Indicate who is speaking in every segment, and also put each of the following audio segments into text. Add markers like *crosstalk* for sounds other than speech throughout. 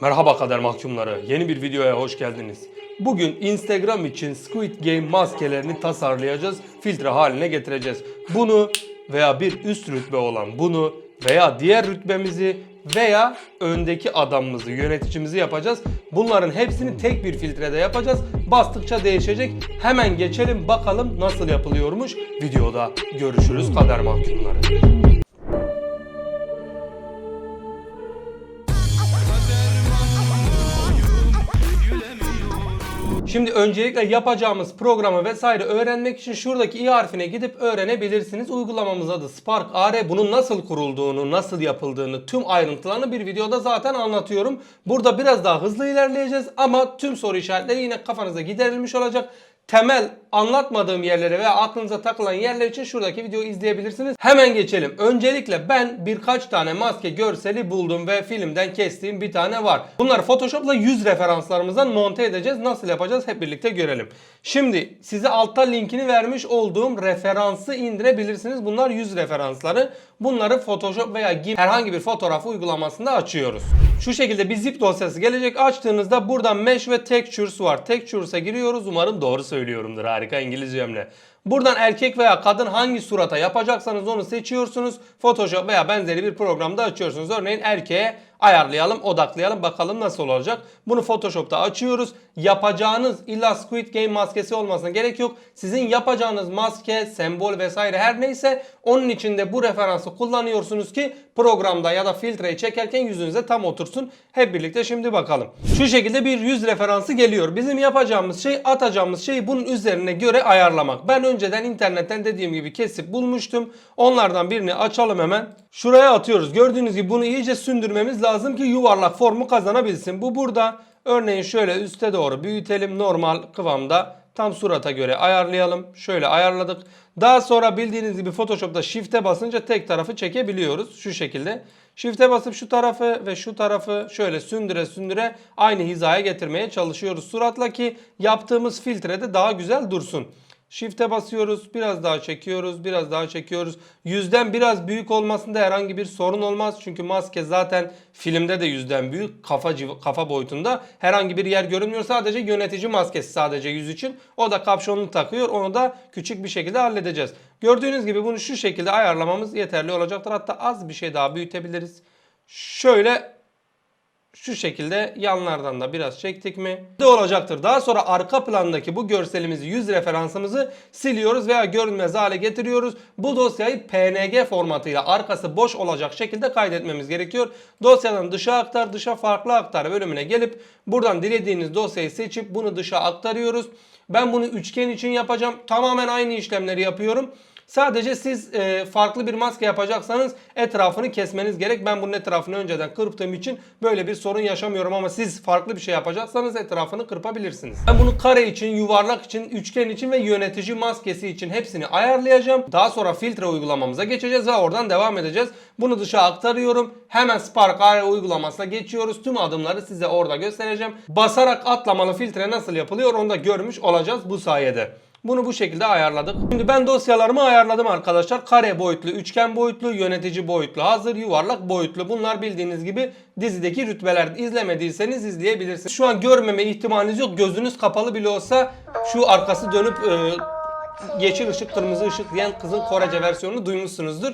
Speaker 1: Merhaba kader mahkumları. Yeni bir videoya hoş geldiniz. Bugün Instagram için Squid Game maskelerini tasarlayacağız. Filtre haline getireceğiz. Bunu veya bir üst rütbe olan bunu veya diğer rütbemizi veya öndeki adamımızı, yöneticimizi yapacağız. Bunların hepsini tek bir filtrede yapacağız. Bastıkça değişecek. Hemen geçelim bakalım nasıl yapılıyormuş. Videoda görüşürüz kader mahkumları. Şimdi öncelikle yapacağımız programı vesaire öğrenmek için şuradaki i harfine gidip öğrenebilirsiniz. Uygulamamız adı Spark AR. Bunun nasıl kurulduğunu, nasıl yapıldığını, tüm ayrıntılarını bir videoda zaten anlatıyorum. Burada biraz daha hızlı ilerleyeceğiz ama tüm soru işaretleri yine kafanıza giderilmiş olacak temel anlatmadığım yerlere veya aklınıza takılan yerler için şuradaki videoyu izleyebilirsiniz. Hemen geçelim. Öncelikle ben birkaç tane maske görseli buldum ve filmden kestiğim bir tane var. Bunları Photoshop'la yüz referanslarımızdan monte edeceğiz. Nasıl yapacağız hep birlikte görelim. Şimdi size altta linkini vermiş olduğum referansı indirebilirsiniz. Bunlar yüz referansları. Bunları Photoshop veya GIMP herhangi bir fotoğraf uygulamasında açıyoruz. Şu şekilde bir zip dosyası gelecek. Açtığınızda burada Mesh ve Textures var. Textures'a giriyoruz. Umarım doğru söylüyorumdur. Harika İngilizcemle. Buradan erkek veya kadın hangi surata yapacaksanız onu seçiyorsunuz. Photoshop veya benzeri bir programda açıyorsunuz. Örneğin erkeğe ayarlayalım, odaklayalım bakalım nasıl olacak. Bunu Photoshop'ta açıyoruz. Yapacağınız illa Squid Game maskesi olmasına gerek yok. Sizin yapacağınız maske, sembol vesaire her neyse onun içinde bu referansı kullanıyorsunuz ki programda ya da filtreyi çekerken yüzünüze tam otursun. Hep birlikte şimdi bakalım. Şu şekilde bir yüz referansı geliyor. Bizim yapacağımız şey atacağımız şeyi bunun üzerine göre ayarlamak. Ben önceden internetten dediğim gibi kesip bulmuştum. Onlardan birini açalım hemen. Şuraya atıyoruz. Gördüğünüz gibi bunu iyice sündürmemiz lazım ki yuvarlak formu kazanabilsin. Bu burada. Örneğin şöyle üste doğru büyütelim normal kıvamda. Tam surata göre ayarlayalım. Şöyle ayarladık. Daha sonra bildiğiniz gibi Photoshop'ta Shift'e basınca tek tarafı çekebiliyoruz. Şu şekilde. Shift'e basıp şu tarafı ve şu tarafı şöyle sündüre sündüre aynı hizaya getirmeye çalışıyoruz suratla ki yaptığımız filtrede daha güzel dursun. Shift'e basıyoruz. Biraz daha çekiyoruz. Biraz daha çekiyoruz. Yüzden biraz büyük olmasında herhangi bir sorun olmaz. Çünkü maske zaten filmde de yüzden büyük. Kafa, kafa boyutunda. Herhangi bir yer görünmüyor. Sadece yönetici maskesi sadece yüz için. O da kapşonunu takıyor. Onu da küçük bir şekilde halledeceğiz. Gördüğünüz gibi bunu şu şekilde ayarlamamız yeterli olacaktır. Hatta az bir şey daha büyütebiliriz. Şöyle şu şekilde yanlardan da biraz çektik mi de olacaktır. Daha sonra arka plandaki bu görselimizi, yüz referansımızı siliyoruz veya görünmez hale getiriyoruz. Bu dosyayı PNG formatıyla arkası boş olacak şekilde kaydetmemiz gerekiyor. Dosyadan dışa aktar, dışa farklı aktar bölümüne gelip buradan dilediğiniz dosyayı seçip bunu dışa aktarıyoruz. Ben bunu üçgen için yapacağım. Tamamen aynı işlemleri yapıyorum. Sadece siz e, farklı bir maske yapacaksanız etrafını kesmeniz gerek. Ben bunun etrafını önceden kırptığım için böyle bir sorun yaşamıyorum ama siz farklı bir şey yapacaksanız etrafını kırpabilirsiniz. Ben bunu kare için, yuvarlak için, üçgen için ve yönetici maskesi için hepsini ayarlayacağım. Daha sonra filtre uygulamamıza geçeceğiz ve oradan devam edeceğiz. Bunu dışa aktarıyorum. Hemen Spark AR uygulamasına geçiyoruz. Tüm adımları size orada göstereceğim. Basarak atlamalı filtre nasıl yapılıyor onu da görmüş olacağız bu sayede. Bunu bu şekilde ayarladık. Şimdi ben dosyalarımı ayarladım arkadaşlar. Kare boyutlu, üçgen boyutlu, yönetici boyutlu, hazır, yuvarlak boyutlu. Bunlar bildiğiniz gibi dizideki rütbeler. İzlemediyseniz izleyebilirsiniz. Şu an görmeme ihtimaliniz yok. Gözünüz kapalı bile olsa şu arkası dönüp e, yeşil ışık, kırmızı ışık diyen kızın Korece versiyonunu duymuşsunuzdur.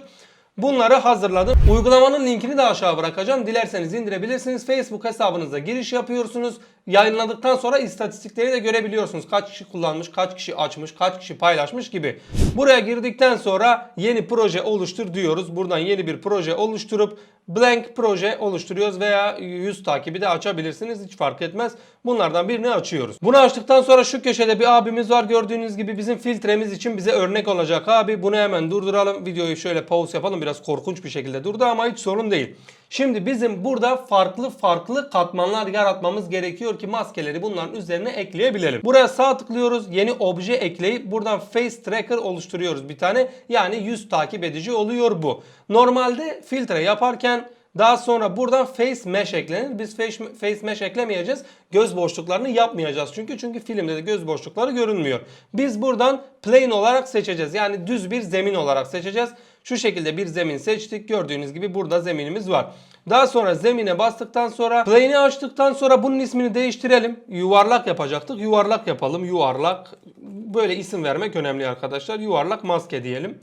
Speaker 1: Bunları hazırladım. Uygulamanın linkini de aşağı bırakacağım. Dilerseniz indirebilirsiniz. Facebook hesabınıza giriş yapıyorsunuz. Yayınladıktan sonra istatistikleri de görebiliyorsunuz. Kaç kişi kullanmış, kaç kişi açmış, kaç kişi paylaşmış gibi. Buraya girdikten sonra yeni proje oluştur diyoruz. Buradan yeni bir proje oluşturup blank proje oluşturuyoruz veya yüz takibi de açabilirsiniz. Hiç fark etmez. Bunlardan birini açıyoruz. Bunu açtıktan sonra şu köşede bir abimiz var. Gördüğünüz gibi bizim filtremiz için bize örnek olacak abi. Bunu hemen durduralım. Videoyu şöyle pause yapalım. Biraz korkunç bir şekilde durdu ama hiç sorun değil. Şimdi bizim burada farklı farklı katmanlar yaratmamız gerekiyor ki maskeleri bunların üzerine ekleyebilelim. Buraya sağ tıklıyoruz. Yeni obje ekleyip buradan face tracker oluşturuyoruz bir tane. Yani yüz takip edici oluyor bu. Normalde filtre yaparken daha sonra buradan face mesh eklenir. Biz face, face mesh eklemeyeceğiz. Göz boşluklarını yapmayacağız çünkü. Çünkü filmde de göz boşlukları görünmüyor. Biz buradan plain olarak seçeceğiz. Yani düz bir zemin olarak seçeceğiz. Şu şekilde bir zemin seçtik. Gördüğünüz gibi burada zeminimiz var. Daha sonra zemine bastıktan sonra plane'i açtıktan sonra bunun ismini değiştirelim. Yuvarlak yapacaktık. Yuvarlak yapalım. Yuvarlak. Böyle isim vermek önemli arkadaşlar. Yuvarlak maske diyelim.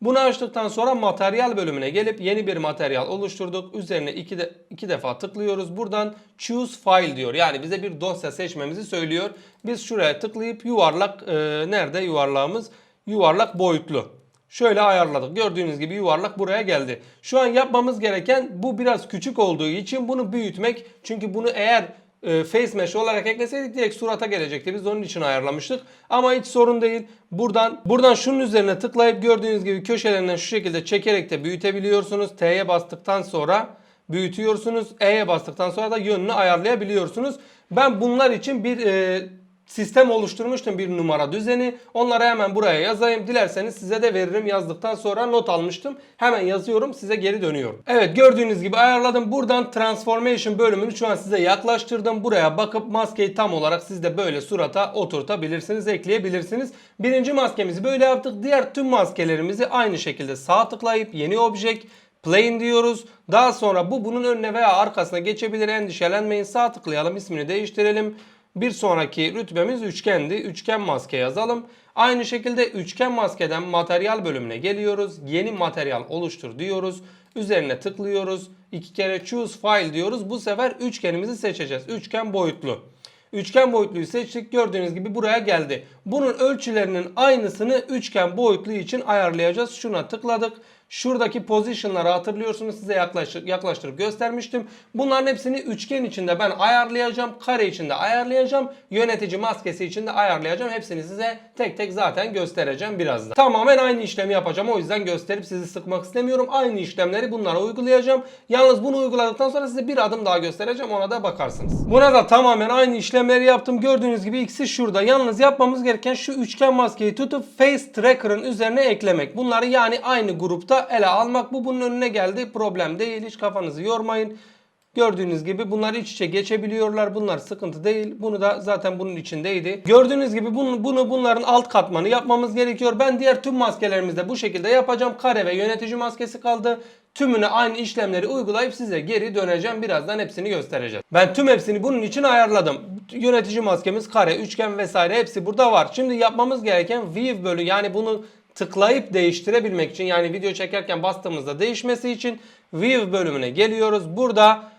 Speaker 1: Bunu açtıktan sonra materyal bölümüne gelip yeni bir materyal oluşturduk. Üzerine iki, de, iki defa tıklıyoruz. Buradan choose file diyor. Yani bize bir dosya seçmemizi söylüyor. Biz şuraya tıklayıp yuvarlak e, nerede yuvarlağımız? Yuvarlak boyutlu. Şöyle ayarladık. Gördüğünüz gibi yuvarlak buraya geldi. Şu an yapmamız gereken bu biraz küçük olduğu için bunu büyütmek. Çünkü bunu eğer e, face mesh olarak ekleseydik direkt surata gelecekti. Biz onun için ayarlamıştık. Ama hiç sorun değil. Buradan buradan şunun üzerine tıklayıp gördüğünüz gibi köşelerinden şu şekilde çekerek de büyütebiliyorsunuz. T'ye bastıktan sonra büyütüyorsunuz. E'ye bastıktan sonra da yönünü ayarlayabiliyorsunuz. Ben bunlar için bir e, sistem oluşturmuştum bir numara düzeni. Onları hemen buraya yazayım. Dilerseniz size de veririm. Yazdıktan sonra not almıştım. Hemen yazıyorum size geri dönüyorum. Evet gördüğünüz gibi ayarladım. Buradan transformation bölümünü şu an size yaklaştırdım. Buraya bakıp maskeyi tam olarak siz de böyle surata oturtabilirsiniz. Ekleyebilirsiniz. Birinci maskemizi böyle yaptık. Diğer tüm maskelerimizi aynı şekilde sağ tıklayıp yeni object Plane diyoruz. Daha sonra bu bunun önüne veya arkasına geçebilir. Endişelenmeyin. Sağ tıklayalım. ismini değiştirelim. Bir sonraki rütbemiz üçgendi. Üçgen maske yazalım. Aynı şekilde üçgen maskeden materyal bölümüne geliyoruz. Yeni materyal oluştur diyoruz. Üzerine tıklıyoruz. İki kere choose file diyoruz. Bu sefer üçgenimizi seçeceğiz. Üçgen boyutlu. Üçgen boyutluyu seçtik. Gördüğünüz gibi buraya geldi. Bunun ölçülerinin aynısını üçgen boyutlu için ayarlayacağız. Şuna tıkladık. Şuradaki position'ları hatırlıyorsunuz size yaklaştır, yaklaştırıp göstermiştim. Bunların hepsini üçgen içinde ben ayarlayacağım. Kare içinde ayarlayacağım. Yönetici maskesi içinde ayarlayacağım. Hepsini size tek tek zaten göstereceğim birazdan. Tamamen aynı işlemi yapacağım. O yüzden gösterip sizi sıkmak istemiyorum. Aynı işlemleri bunlara uygulayacağım. Yalnız bunu uyguladıktan sonra size bir adım daha göstereceğim. Ona da bakarsınız. Buna da tamamen aynı işlemleri yaptım. Gördüğünüz gibi ikisi şurada. Yalnız yapmamız gereken şu üçgen maskeyi tutup Face Tracker'ın üzerine eklemek. Bunları yani aynı grupta ele almak. Bu bunun önüne geldi. Problem değil. Hiç kafanızı yormayın. Gördüğünüz gibi bunlar iç içe geçebiliyorlar. Bunlar sıkıntı değil. Bunu da zaten bunun içindeydi. Gördüğünüz gibi bunu, bunu bunların alt katmanı yapmamız gerekiyor. Ben diğer tüm maskelerimizde bu şekilde yapacağım. Kare ve yönetici maskesi kaldı. Tümüne aynı işlemleri uygulayıp size geri döneceğim. Birazdan hepsini göstereceğim. Ben tüm hepsini bunun için ayarladım. Yönetici maskemiz kare, üçgen vesaire hepsi burada var. Şimdi yapmamız gereken view bölü yani bunu tıklayıp değiştirebilmek için yani video çekerken bastığımızda değişmesi için view bölümüne geliyoruz. Burada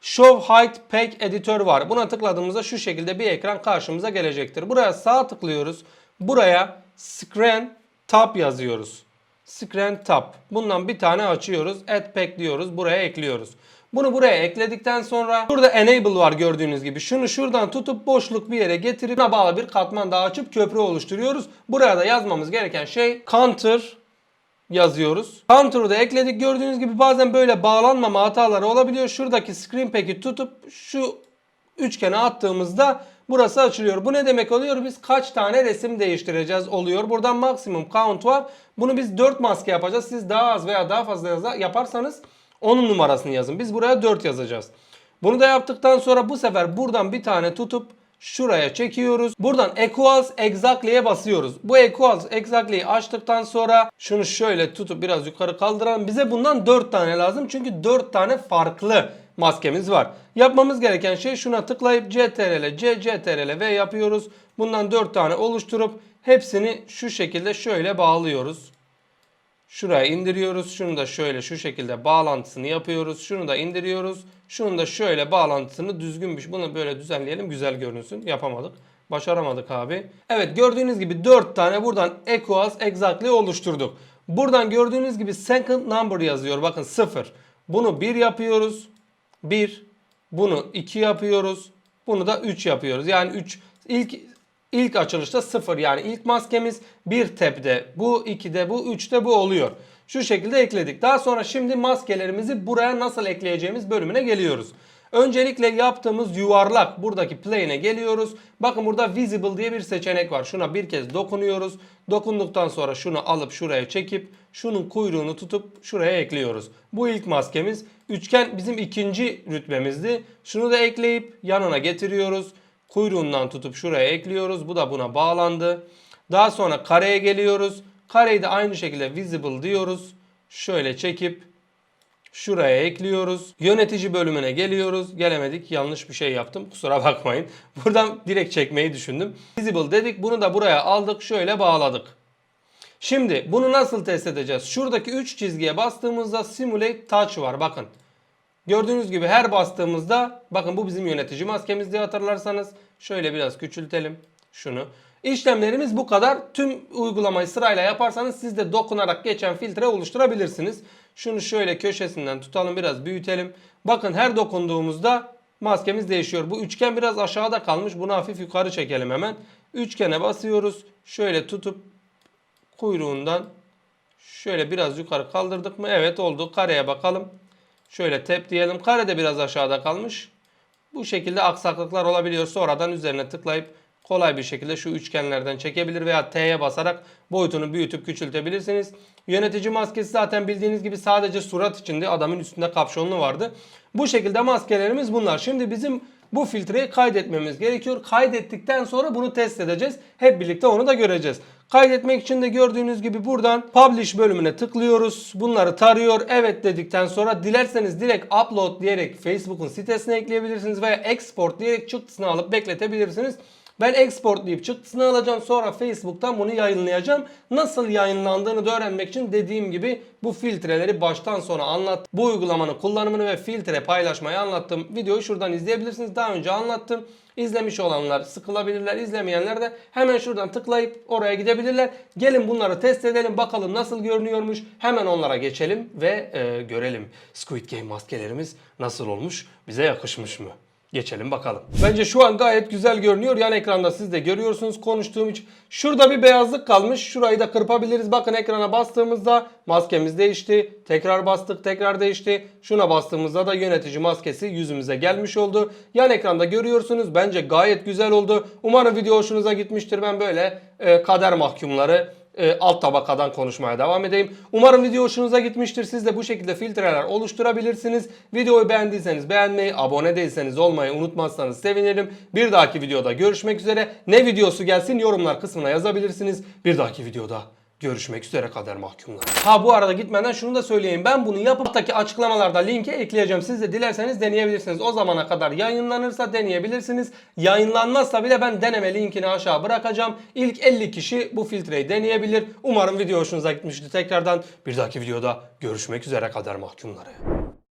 Speaker 1: Show Height Pack Editor var. Buna tıkladığımızda şu şekilde bir ekran karşımıza gelecektir. Buraya sağ tıklıyoruz. Buraya Screen Tab yazıyoruz. Screen Tab. Bundan bir tane açıyoruz. Add Pack diyoruz. Buraya ekliyoruz. Bunu buraya ekledikten sonra burada Enable var gördüğünüz gibi. Şunu şuradan tutup boşluk bir yere getirip buna bağlı bir katman daha açıp köprü oluşturuyoruz. Buraya da yazmamız gereken şey Counter yazıyoruz. Counter'ı da ekledik. Gördüğünüz gibi bazen böyle bağlanmama hataları olabiliyor. Şuradaki screen pack'i tutup şu üçgene attığımızda burası açılıyor. Bu ne demek oluyor? Biz kaç tane resim değiştireceğiz oluyor. Buradan maksimum count var. Bunu biz 4 maske yapacağız. Siz daha az veya daha fazla yaparsanız onun numarasını yazın. Biz buraya 4 yazacağız. Bunu da yaptıktan sonra bu sefer buradan bir tane tutup şuraya çekiyoruz. Buradan equals exactly'ye basıyoruz. Bu equals exactly'yi açtıktan sonra şunu şöyle tutup biraz yukarı kaldıralım. Bize bundan 4 tane lazım. Çünkü 4 tane farklı maskemiz var. Yapmamız gereken şey şuna tıklayıp CTRL C CTRL V yapıyoruz. Bundan 4 tane oluşturup hepsini şu şekilde şöyle bağlıyoruz. Şuraya indiriyoruz. Şunu da şöyle şu şekilde bağlantısını yapıyoruz. Şunu da indiriyoruz. Şunu da şöyle bağlantısını düzgün bir bunu böyle düzenleyelim güzel görünsün. Yapamadık. Başaramadık abi. Evet gördüğünüz gibi 4 tane buradan equals exactly oluşturduk. Buradan gördüğünüz gibi second number yazıyor. Bakın 0. Bunu 1 yapıyoruz. 1. Bunu 2 yapıyoruz. Bunu da 3 yapıyoruz. Yani 3 ilk İlk açılışta 0 yani ilk maskemiz bir tepde bu 2'de bu 3'te bu oluyor. Şu şekilde ekledik. Daha sonra şimdi maskelerimizi buraya nasıl ekleyeceğimiz bölümüne geliyoruz. Öncelikle yaptığımız yuvarlak buradaki plane'e geliyoruz. Bakın burada visible diye bir seçenek var. Şuna bir kez dokunuyoruz. Dokunduktan sonra şunu alıp şuraya çekip şunun kuyruğunu tutup şuraya ekliyoruz. Bu ilk maskemiz. Üçgen bizim ikinci rütbemizdi. Şunu da ekleyip yanına getiriyoruz. Kuyruğundan tutup şuraya ekliyoruz. Bu da buna bağlandı. Daha sonra kareye geliyoruz. Kareyi de aynı şekilde visible diyoruz. şöyle çekip şuraya ekliyoruz. Yönetici bölümüne geliyoruz. Gelemedik. Yanlış bir şey yaptım. Kusura bakmayın. *laughs* Buradan direkt çekmeyi düşündüm. Visible dedik. Bunu da buraya aldık. Şöyle bağladık. Şimdi bunu nasıl test edeceğiz? Şuradaki 3 çizgiye bastığımızda Simulate Touch var. Bakın. Gördüğünüz gibi her bastığımızda bakın bu bizim yönetici maskemiz diye hatırlarsanız şöyle biraz küçültelim şunu. İşlemlerimiz bu kadar. Tüm uygulamayı sırayla yaparsanız siz de dokunarak geçen filtre oluşturabilirsiniz. Şunu şöyle köşesinden tutalım biraz büyütelim. Bakın her dokunduğumuzda maskemiz değişiyor. Bu üçgen biraz aşağıda kalmış. Bunu hafif yukarı çekelim hemen. Üçgene basıyoruz. Şöyle tutup kuyruğundan şöyle biraz yukarı kaldırdık mı? Evet oldu. Kareye bakalım. Şöyle tep diyelim. Kare de biraz aşağıda kalmış. Bu şekilde aksaklıklar olabiliyor. Sonradan üzerine tıklayıp kolay bir şekilde şu üçgenlerden çekebilir veya T'ye basarak boyutunu büyütüp küçültebilirsiniz. Yönetici maskesi zaten bildiğiniz gibi sadece surat içinde adamın üstünde kapşonlu vardı. Bu şekilde maskelerimiz bunlar. Şimdi bizim bu filtreyi kaydetmemiz gerekiyor. Kaydettikten sonra bunu test edeceğiz. Hep birlikte onu da göreceğiz. Kaydetmek için de gördüğünüz gibi buradan Publish bölümüne tıklıyoruz. Bunları tarıyor. Evet dedikten sonra dilerseniz direkt Upload diyerek Facebook'un sitesine ekleyebilirsiniz veya Export diyerek çıktısını alıp bekletebilirsiniz. Ben export deyip çıktısını alacağım. Sonra Facebook'tan bunu yayınlayacağım. Nasıl yayınlandığını da öğrenmek için dediğim gibi bu filtreleri baştan sona anlat. Bu uygulamanın kullanımını ve filtre paylaşmayı anlattım. Videoyu şuradan izleyebilirsiniz. Daha önce anlattım. İzlemiş olanlar sıkılabilirler. izlemeyenler de hemen şuradan tıklayıp oraya gidebilirler. Gelin bunları test edelim. Bakalım nasıl görünüyormuş. Hemen onlara geçelim ve e, görelim. Squid Game maskelerimiz nasıl olmuş? Bize yakışmış mı? Geçelim bakalım. Bence şu an gayet güzel görünüyor. Yan ekranda siz de görüyorsunuz konuştuğum için. Şurada bir beyazlık kalmış. Şurayı da kırpabiliriz. Bakın ekrana bastığımızda maskemiz değişti. Tekrar bastık tekrar değişti. Şuna bastığımızda da yönetici maskesi yüzümüze gelmiş oldu. Yan ekranda görüyorsunuz. Bence gayet güzel oldu. Umarım video hoşunuza gitmiştir. Ben böyle e, kader mahkumları e, alt tabakadan konuşmaya devam edeyim. Umarım video hoşunuza gitmiştir. Siz de bu şekilde filtreler oluşturabilirsiniz. Videoyu beğendiyseniz beğenmeyi, abone değilseniz olmayı unutmazsanız sevinirim. Bir dahaki videoda görüşmek üzere. Ne videosu gelsin yorumlar kısmına yazabilirsiniz. Bir dahaki videoda Görüşmek üzere kader mahkumlar. Ha bu arada gitmeden şunu da söyleyeyim. Ben bunu yapıp alttaki açıklamalarda linke ekleyeceğim. Siz de dilerseniz deneyebilirsiniz. O zamana kadar yayınlanırsa deneyebilirsiniz. Yayınlanmazsa bile ben deneme linkini aşağı bırakacağım. İlk 50 kişi bu filtreyi deneyebilir. Umarım video hoşunuza gitmiştir. Tekrardan bir dahaki videoda görüşmek üzere kader mahkumları.